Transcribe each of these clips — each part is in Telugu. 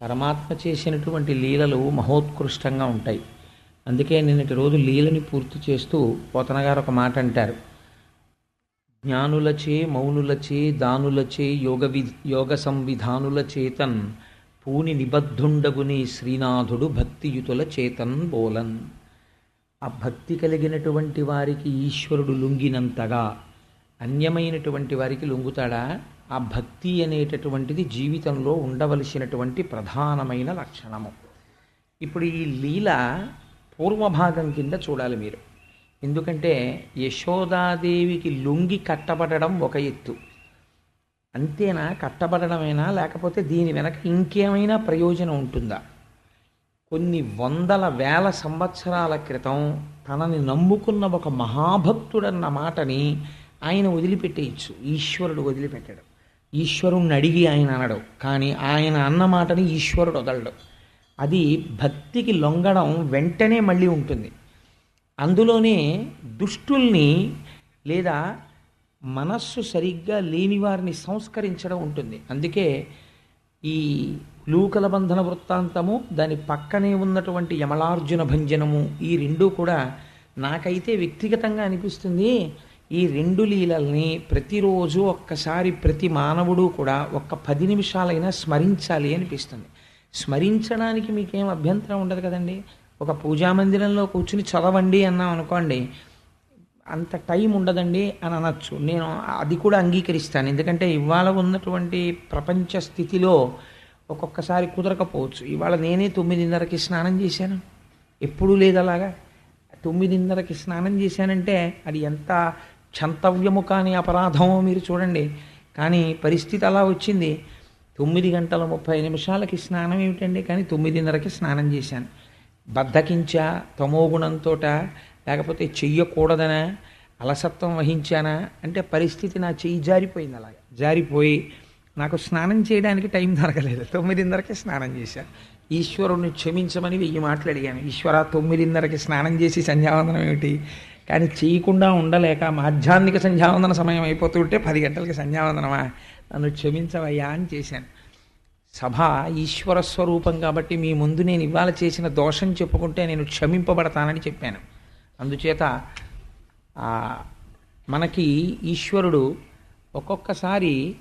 పరమాత్మ చేసినటువంటి లీలలు మహోత్కృష్టంగా ఉంటాయి. అందుకే నిన్నటి రోజు లీలని పూర్తి చేస్తూ పోతనగారు ఒక మాట అంటారు. జ్ఞానులచే మౌనులచే దానులచే యోగ వి యోగ సంవిధానుల చేతన్ పూని నిబద్ధుండగుని శ్రీనాథుడు భక్తియుతుల చేతన్ బోలన్. ఆ భక్తి కలిగినటువంటి వారికి ఈశ్వరుడు లుంగినంతగా అన్యమైనటువంటి వారికి లొంగుతాడా? ఆ భక్తి అనేటటువంటిది జీవితంలో ఉండవలసినటువంటి ప్రధానమైన లక్షణము. ఇప్పుడు ఈ లీల పూర్వభాగం కింద చూడాలి మీరు. ఎందుకంటే యశోదాదేవికి లొంగి కట్టబడడం ఒక ఎత్తు. అంతేనా? కట్టబడడమేనా? లేకపోతే దీని వెనక ఇంకేమైనా ప్రయోజనం ఉంటుందా? కొన్ని వందల వేల సంవత్సరాల క్రితం తనని నమ్ముకున్న ఒక మహాభక్తుడన్న మాటని ఆయన వదిలిపెట్టేయచ్చు. ఈశ్వరుడు వదిలిపెట్టడం. ఈశ్వరుణ్ణి అడిగి ఆయన అనడు. కానీ ఆయన అన్న మాటని ఈశ్వరుడు వదలడు. అది భక్తికి లొంగడం వెంటనే మళ్ళీ ఉంటుంది. అందులోనే దుష్టుల్ని లేదా మనస్సు సరిగ్గా లేని వారిని సంస్కరించడం ఉంటుంది. అందుకే ఈ లూకల బంధన వృత్తాంతము దాని పక్కనే ఉన్నటువంటి యమలార్జున భంజనము ఈ రెండూ కూడా నాకైతే వ్యక్తిగతంగా అనిపిస్తుంది. ఈ రెండు లీలల్ని ప్రతిరోజు ఒక్కసారి ప్రతి మానవుడు కూడా ఒక్క పది నిమిషాలైనా స్మరించాలి అనిపిస్తుంది. స్మరించడానికి మీకేం అభ్యంతరం ఉండదు కదండి? ఒక పూజా మందిరంలో కూర్చుని చదవండి అన్నాం అనుకోండి అంత టైం ఉండదండి అని అనొచ్చు. నేను అది కూడా అంగీకరిస్తాను. ఎందుకంటే ఇవాళ ఉన్నటువంటి ప్రపంచ స్థితిలో ఒక్కొక్కసారి కుదరకపోవచ్చు. ఇవాళ నేనే తొమ్మిదిన్నరకి స్నానం చేశాను. ఎప్పుడూ లేదు అలాగా. తొమ్మిదిన్నరకి స్నానం చేశానంటే అది ఎంత క్షంతవ్యము కాని అపరాధమో మీరు చూడండి. కానీ పరిస్థితి అలా వచ్చింది. తొమ్మిది గంటల ముప్పై నిమిషాలకి స్నానం ఏమిటండి? కానీ తొమ్మిదిన్నరకి స్నానం చేశాను. బద్ధకించా తమోగుణంతో లేకపోతే చెయ్యకూడదనా? అలసత్వం వహించానా? అంటే పరిస్థితి నా చెయ్యి జారిపోయింది అలాగే. జారిపోయి నాకు స్నానం చేయడానికి టైం దొరకలేదు. తొమ్మిదిన్నరకి స్నానం చేశాను ఈశ్వరుణ్ణి క్షమించమని వెయ్యి మాటలు అడిగాను. ఈశ్వర తొమ్మిదిన్నరకి స్నానం చేసి సంధ్యావందనం ఏమిటి? కానీ చేయకుండా ఉండలేక మాధ్యాహ్నిక సంధ్యావందన సమయం అయిపోతుంటే పది గంటలకి సంధ్యావందనమా? నన్ను క్షమించవయ్యా అని చేశాను. సభ ఈశ్వర స్వరూపం కాబట్టి మీ ముందు నేను ఇవాళ చేసిన దోషం చెప్పుకుంటే నేను క్షమింపబడతానని చెప్పాను. అందుచేత మనకి ఈశ్వరుడు ఒక్కొక్కసారి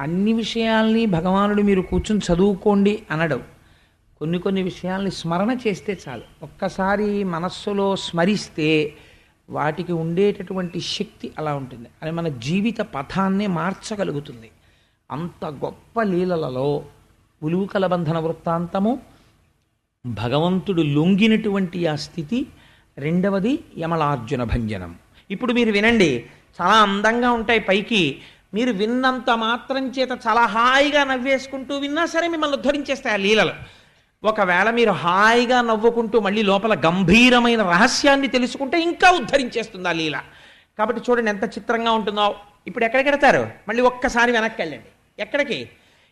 అన్ని విషయాల్ని భగవానుడు మీరు కూర్చుని చదువుకోండి అనడు. కొన్ని కొన్ని విషయాల్ని స్మరణ చేస్తే చాలు. ఒక్కసారి మనస్సులో స్మరిస్తే వాటికి ఉండేటటువంటి శక్తి అలా ఉంటుంది. అది మన జీవిత పథాన్నే మార్చగలుగుతుంది. అంత గొప్ప లీలలలో ఉలువుకల బంధన వృత్తాంతము భగవంతుడు లొంగినటువంటి ఆ స్థితి రెండవది యమలార్జున భంజనం. ఇప్పుడు మీరు వినండి చాలా అందంగా ఉంటాయి పైకి. మీరు విన్నంత మాత్రం చేత చాలా హాయిగా నవ్వేసుకుంటూ విన్నా సరే మిమ్మల్ని ఉద్ధరించేస్తాయి ఆ లీలలు. ఒకవేళ మీరు హాయిగా నవ్వుకుంటూ మళ్ళీ లోపల గంభీరమైన రహస్యాన్ని తెలుసుకుంటే ఇంకా ఉద్ధరించేస్తుంది ఆ లీల. కాబట్టి చూడండి ఎంత చిత్రంగా ఉంటుందో. ఇప్పుడు ఎక్కడికి వెడతారు మళ్ళీ ఒక్కసారి వెనక్కి వెళ్ళండి. ఎక్కడికి?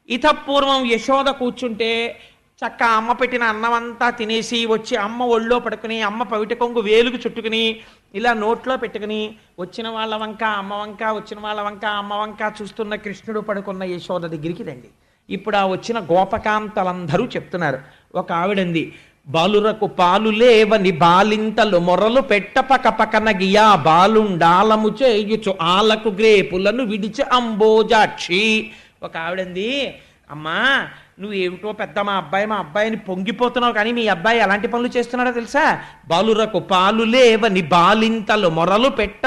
ఇతపూర్వం యశోద కూర్చుంటే చక్క అమ్మ పెట్టిన అన్నమంతా తినేసి వచ్చి అమ్మ ఒళ్ళో పడుకుని అమ్మ పవిట కొంగు వేలుకు చుట్టుకుని ఇలా నోట్లో పెట్టుకుని వచ్చిన వాళ్ళ వంక అమ్మ వంక వచ్చిన వాళ్ళ వంక అమ్మ వంక చూస్తున్న కృష్ణుడు పడుకున్న యశోద దగ్గరికి రండి. ఇప్పుడు ఆ వచ్చిన గోపకాంతలందరూ చెప్తున్నారు. ఒక ఆవిడంది బాలురకు పాలు లేవని బాలింతలు మొరలు పెట్టపక పక్కన గియా బాలుండాలము చేయుచు ఆలకు గ్రేపులను విడిచి అంబోజాక్షి. ఒక ఆవిడంది అమ్మా నువ్వు ఏమిటో పెద్ద మా అబ్బాయి మా అబ్బాయిని పొంగిపోతున్నావు కానీ మీ అబ్బాయి ఎలాంటి పనులు చేస్తున్నాడో తెలుసా? బాలురకు పాలు లేవని బాలింతలు మొరలు పెట్ట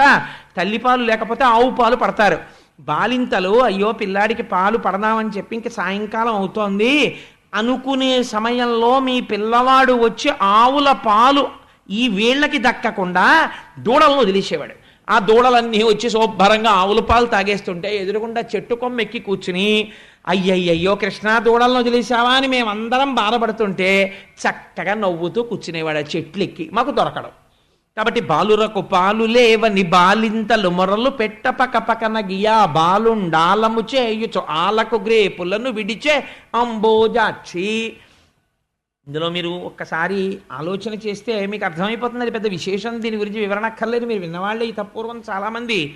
తల్లి పాలు లేకపోతే ఆవు పాలు పడతారు. బాలింతలు అయ్యో పిల్లాడికి పాలు పడదామని చెప్పి ఇంక సాయంకాలం అవుతోంది. అనుకునే సమయంలో మీ పిల్లవాడు వచ్చి ఆవుల పాలు ఈ వీళ్ళకి దక్కకుండా దూడలను వదిలేసేవాడు. ఆ దూడలన్నీ వచ్చి శుభ్రంగా ఆవుల పాలు తాగేస్తుంటే ఎదురుగుండా చెట్టు కొమ్మ ఎక్కి కూర్చుని అయ్యయ్యో కృష్ణా దూడలను వదిలేసావా? అని మేమందరం బాధపడుతుంటే చక్కగా నవ్వుతూ కూర్చునేవాడు ఆ చెట్లు ఎక్కి మాకు దొరకడం. కాబట్టి బాలురకు పాలు లేవని బాలింతలు మొరలు పెట్టపక పకన గియా బాలుండాలము చేయుచు ఆలకు గ్రేపులను విడిచే అంబోజాక్షి ఇందులో మీరు ఒక్కసారి ఆలోచన చేస్తే మీకు అర్థమైపోతుంది. పెద్ద విశేషం. దీని గురించి వివరణ అక్కర్లేదు. మీరు విన్నవాళ్ళే ఈ తప్పూర్వం చాలామంది.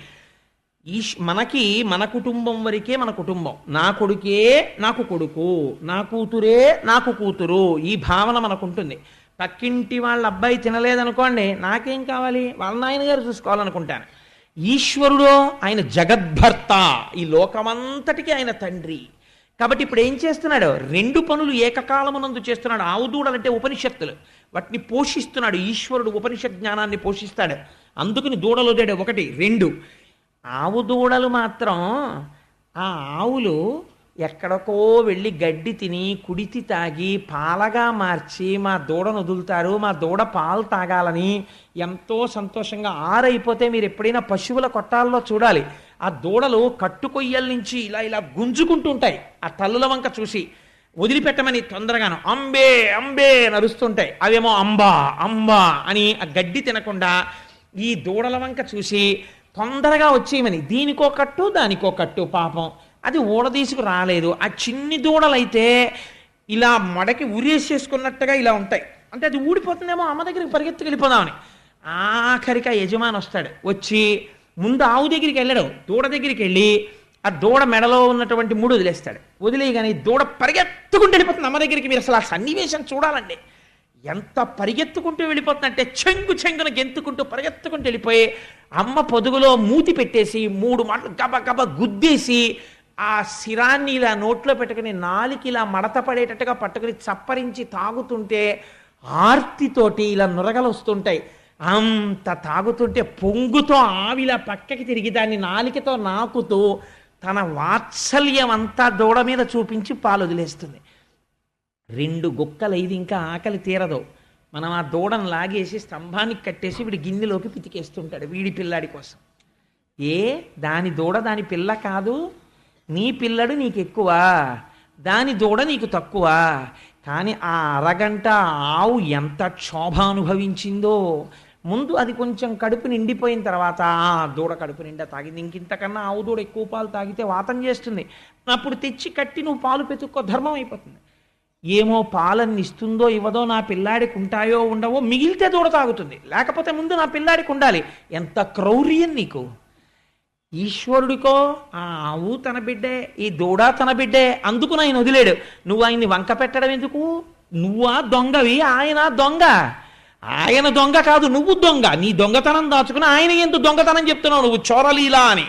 ఈష్ మనకి మన కుటుంబం వరకే మన కుటుంబం. నా కొడుకే నాకు కొడుకు నా కూతురే నాకు కూతురు. ఈ భావన మనకుంటుంది. పక్కింటి వాళ్ళ అబ్బాయి తినలేదనుకోండి నాకేం కావాలి? వాళ్ళ నాయనగారు చూసుకోవాలనుకుంటాను. ఈశ్వరుడో ఆయన జగద్భర్త ఈ లోకమంతటికి ఆయన తండ్రి. కాబట్టి ఇప్పుడు ఏం చేస్తున్నాడు? రెండు పనులు ఏకకాలమునందు చేస్తున్నాడు. ఆవు దూడలంటే ఉపనిషత్తులు. వాటిని పోషిస్తున్నాడు. ఈశ్వరుడు ఉపనిషత్ జ్ఞానాన్ని పోషిస్తాడు. అందుకని దూడలు ఒకటి రెండు. ఆవు దూడలు మాత్రం ఆ ఆవులు ఎక్కడికో వెళ్ళి గడ్డి తిని కుడితి తాగి పాలగా మార్చి మా దూడను వదులుతారు మా దూడ పాలు తాగాలని ఎంతో సంతోషంగా ఆరైపోతే మీరు ఎప్పుడైనా పశువుల కొట్టాల్లో చూడాలి. ఆ దూడలు కట్టుకొయ్యల నుంచి ఇలా ఇలా గుంజుకుంటుంటాయి ఆ తల్లుల వంక చూసి వదిలిపెట్టమని తొందరగాను అంబే అంబే నరుస్తుంటాయి అవేమో అంబా అంబా అని ఆ గడ్డి తినకుండా ఈ దూడల వంక చూసి తొందరగా వచ్చేయమని. దీనికో కట్టు దానికో కట్టు పాపం. అది ఊడదీసుకు రాలేదు. ఆ చిన్ని దూడలైతే ఇలా మడకి ఉరేసేసుకున్నట్టుగా ఇలా ఉంటాయి. అంటే అది ఊడిపోతుందేమో అమ్మ దగ్గరికి పరిగెత్తుకు వెళ్ళిపోదామని. ఆఖరికి యజమాని వస్తాడు. వచ్చి ముందు ఆవు దగ్గరికి వెళ్ళడు. దూడ దగ్గరికి వెళ్ళి ఆ దూడ మెడలో ఉన్నటువంటి ముడు వదిలేస్తాడు. వదిలేయగానే దూడ పరిగెత్తుకుంటూ వెళ్ళిపోతుంది. అమ్మ దగ్గరికి మీరు అసలు ఆ సన్నివేశం చూడాలండి. ఎంత పరిగెత్తుకుంటూ వెళ్ళిపోతుందంటే చెంగు చెంగున గెంతుకుంటూ పరిగెత్తుకుంటూ వెళ్ళిపోయి అమ్మ పొదుగులో మూతి పెట్టేసి మూడు మాటలు గబ గబ గుద్దేసి ఆ శిరాన్ని ఇలా నోట్లో పెట్టుకుని నాలికి ఇలా మడత పడేటట్టుగా పట్టుకుని చప్పరించి తాగుతుంటే ఆర్తితోటి ఇలా నురగలు వస్తుంటాయి. అంత తాగుతుంటే పొంగుతో ఆవిలా పక్కకి తిరిగి దాన్ని నాలికతో నాకుతూ తన వాత్సల్యం అంతా దూడ మీద చూపించి పాలు వదిలేస్తుంది. రెండు గుక్కలు ఇది ఇంకా ఆకలి తీరదు. మనం ఆ దూడను లాగేసి స్తంభానికి కట్టేసి వీడి గిన్నెలోకి పితికేస్తుంటాడు వీడి పిల్లాడి కోసం. ఏ? దాని దూడ దాని పిల్ల కాదు. నీ పిల్లడు నీకు ఎక్కువ దాని దూడ నీకు తక్కువ? కానీ ఆ అరగంట ఆవు ఎంత క్షోభ అనుభవించిందో. ముందు అది కొంచెం కడుపు నిండిపోయిన తర్వాత ఆ దూడ కడుపు నిండా తాగింది. ఇంకింతకన్నా ఆవు దూడ ఎక్కువ పాలు తాగితే వాతం చేస్తుంది. అప్పుడు తెచ్చి కట్టి నువ్వు పాలు పెతుక్కో ధర్మం అయిపోతుంది. ఏమో పాలన్ని ఇస్తుందో ఇవ్వదో నా పిల్లాడికి ఉంటాయో ఉండవో మిగిలితే దూడ తాగుతుంది. లేకపోతే ముందు నా పిల్లాడికి ఉండాలి. ఎంత క్రౌర్యం నీకు. ఈశ్వరుడికో ఆ ఆవు తన బిడ్డే ఈ దూడ తన బిడ్డే అందుకు ఆయన వదిలేడు. నువ్వు ఆయన్ని వంక పెట్టడం ఎందుకు? నువ్వా దొంగవి? ఆయన దొంగ. ఆయన దొంగ కాదు నువ్వు దొంగ. నీ దొంగతనం దాచుకుని ఆయన ఎందుకు దొంగతనం చెప్తున్నావు నువ్వు చోరలీలా అని.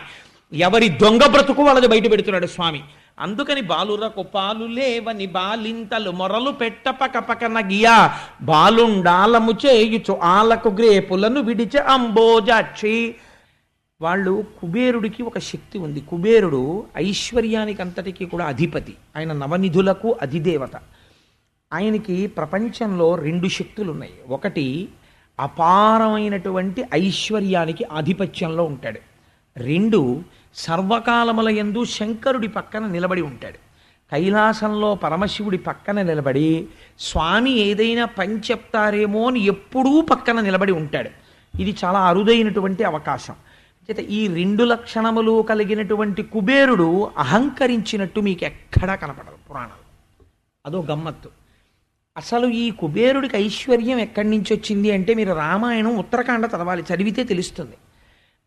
ఎవరి దొంగ బ్రతుకు వాళ్ళది బయట పెడుతున్నాడు స్వామి. అందుకని బాలురకు పాలు లేవని బాలింతలు మొరలు పెట్ట పక పక నగియా బాలుండాలము చేయుచు ఆలకు గ్రేపులను విడిచి అంబోజాక్షి. వాళ్ళు కుబేరుడికి ఒక శక్తి ఉంది. కుబేరుడు ఐశ్వర్యానికి అంతటికీ కూడా అధిపతి. ఆయన నవనిధులకు అధిదేవత. ఆయనకి ప్రపంచంలో రెండు శక్తులు ఉన్నాయి ఒకటి అపారమైనటువంటి ఐశ్వర్యానికి ఆధిపత్యంలో ఉంటాడు. రెండు సర్వకాలముల యందు శంకరుడి పక్కన నిలబడి ఉంటాడు. కైలాసంలో పరమశివుడి పక్కన నిలబడి స్వామి ఏదైనా పని చెప్తారేమో అని ఎప్పుడూ పక్కన నిలబడి ఉంటాడు. ఇది చాలా అరుదైనటువంటి అవకాశం. చేత ఈ రెండు లక్షణములు కలిగినటువంటి కుబేరుడు అహంకరించినట్టు మీకు ఎక్కడా కనపడదు పురాణాలు అదో గమ్మత్తు. అసలు ఈ కుబేరుడికి ఐశ్వర్యం ఎక్కడి నుంచి వచ్చింది అంటే మీరు రామాయణం ఉత్తరాఖండ చదవాలి చదివితే తెలుస్తుంది.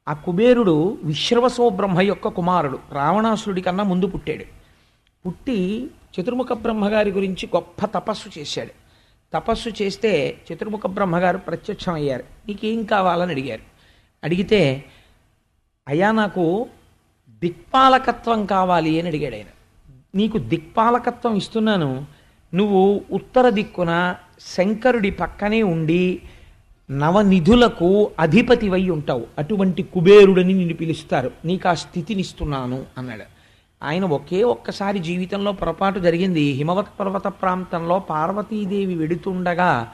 ఆ కుబేరుడు విశ్రవసో బ్రహ్మ యొక్క కుమారుడు రావణాసురుడి కన్నా ముందు పుట్టాడు. పుట్టి చతుర్ముఖ బ్రహ్మగారి గురించి గొప్ప తపస్సు చేశాడు. తపస్సు చేస్తే చతుర్ముఖ బ్రహ్మగారు ప్రత్యక్షం అయ్యారు నీకేం కావాలని అడిగారు? అడిగితే అయ్యా నాకు దిక్పాలకత్వం కావాలి అని అడిగాడు ఆయన. నీకు దిక్పాలకత్వం ఇస్తున్నాను. నువ్వు ఉత్తర దిక్కున శంకరుడి పక్కనే ఉండి నవనిధులకు అధిపతివై ఉంటావు. అటువంటి కుబేరుడని నిన్ను పిలుస్తారు. నీకు ఆ స్థితినిస్తున్నాను అన్నాడు. ఆయన ఒకే ఒక్కసారి జీవితంలో పొరపాటు జరిగింది. హిమవత్ పర్వత ప్రాంతంలో పార్వతీదేవి వెడుతుండగా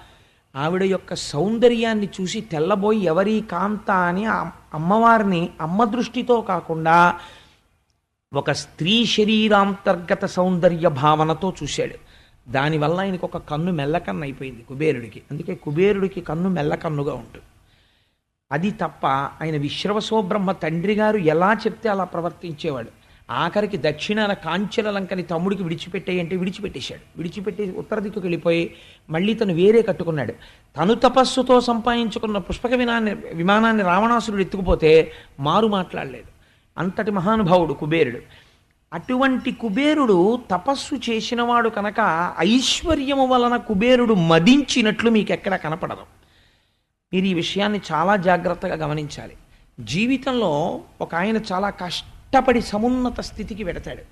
ఆవిడ యొక్క సౌందర్యాన్ని చూసి తెల్లబోయి ఎవరి కాంత అని అమ్మవారిని అమ్మ దృష్టితో కాకుండా ఒక స్త్రీ శరీరాంతర్గత సౌందర్య భావనతో చూశాడు. దానివల్ల ఆయనకు ఒక కన్ను మెల్లకన్ను అయిపోయింది కుబేరుడికి. అందుకే కుబేరుడికి కన్ను మెల్లకన్నుగా ఉంటుంది. అది తప్ప ఆయన విశ్రవసోబ్రహ్మ తండ్రి గారు ఎలా చెప్తే అలా ప్రవర్తించేవాడు? ఆఖరికి దక్షిణాన కాంచెల లంకని తమ్ముడికి విడిచిపెట్టేయి అంటే విడిచిపెట్టేశాడు. విడిచిపెట్టి ఉత్తర దిక్కుకి వెళ్ళిపోయి మళ్ళీ తను వేరే కట్టుకున్నాడు. తను తపస్సుతో సంపాదించుకున్న పుష్పక విమానాన్ని విమానాన్ని రావణాసురుడు ఎత్తుకుపోతే మారు మాట్లాడలేదు. అంతటి మహానుభావుడు కుబేరుడు. అటువంటి కుబేరుడు తపస్సు చేసినవాడు కనుక ఐశ్వర్యము వలన కుబేరుడు మదించినట్లు మీకు ఎక్కడ కనపడదు. మీరు ఈ విషయాన్ని చాలా జాగ్రత్తగా గమనించాలి. జీవితంలో ఒక ఆయన చాలా కష్ట కష్టపడి సమున్నత స్థితికి వెడతాడు.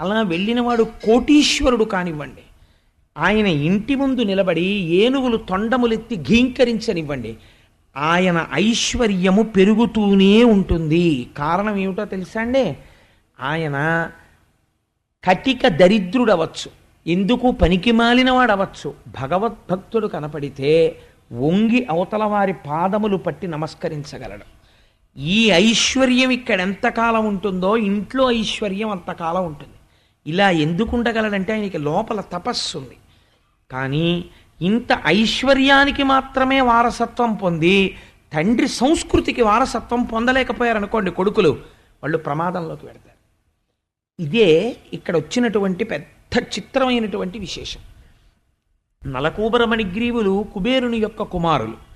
అలా వెళ్ళినవాడు కోటీశ్వరుడు కానివ్వండి ఆయన ఇంటి ముందు నిలబడి ఏనుగులు తొండములెత్తి ఘీంకరించనివ్వండి ఆయన ఐశ్వర్యము పెరుగుతూనే ఉంటుంది. కారణం ఏమిటో తెలుసా అండి? ఆయన కటిక దరిద్రుడవచ్చు ఎందుకు పనికి మాలినవాడవచ్చు. భగవద్భక్తుడు కనపడితే వంగి అవతల వారి పాదములు పట్టి నమస్కరించగలడు. ఈ ఐశ్వర్యం ఇక్కడ ఎంతకాలం ఉంటుందో ఇంట్లో ఐశ్వర్యం అంతకాలం ఉంటుంది. ఇలా ఎందుకు ఉండగలడంటే ఆయనకి లోపల తపస్సు ఉంది. కానీ ఇంత ఐశ్వర్యానికి మాత్రమే వారసత్వం పొంది తండ్రి సంస్కృతికి వారసత్వం పొందలేకపోయారనుకోండి కొడుకులు వాళ్ళు ప్రమాదంలోకి పెడతారు ఇదే ఇక్కడ వచ్చినటువంటి పెద్ద చిత్రమైనటువంటి విశేషం. నలకూబర మణిగ్రీవులు కుబేరుని యొక్క కుమారులు.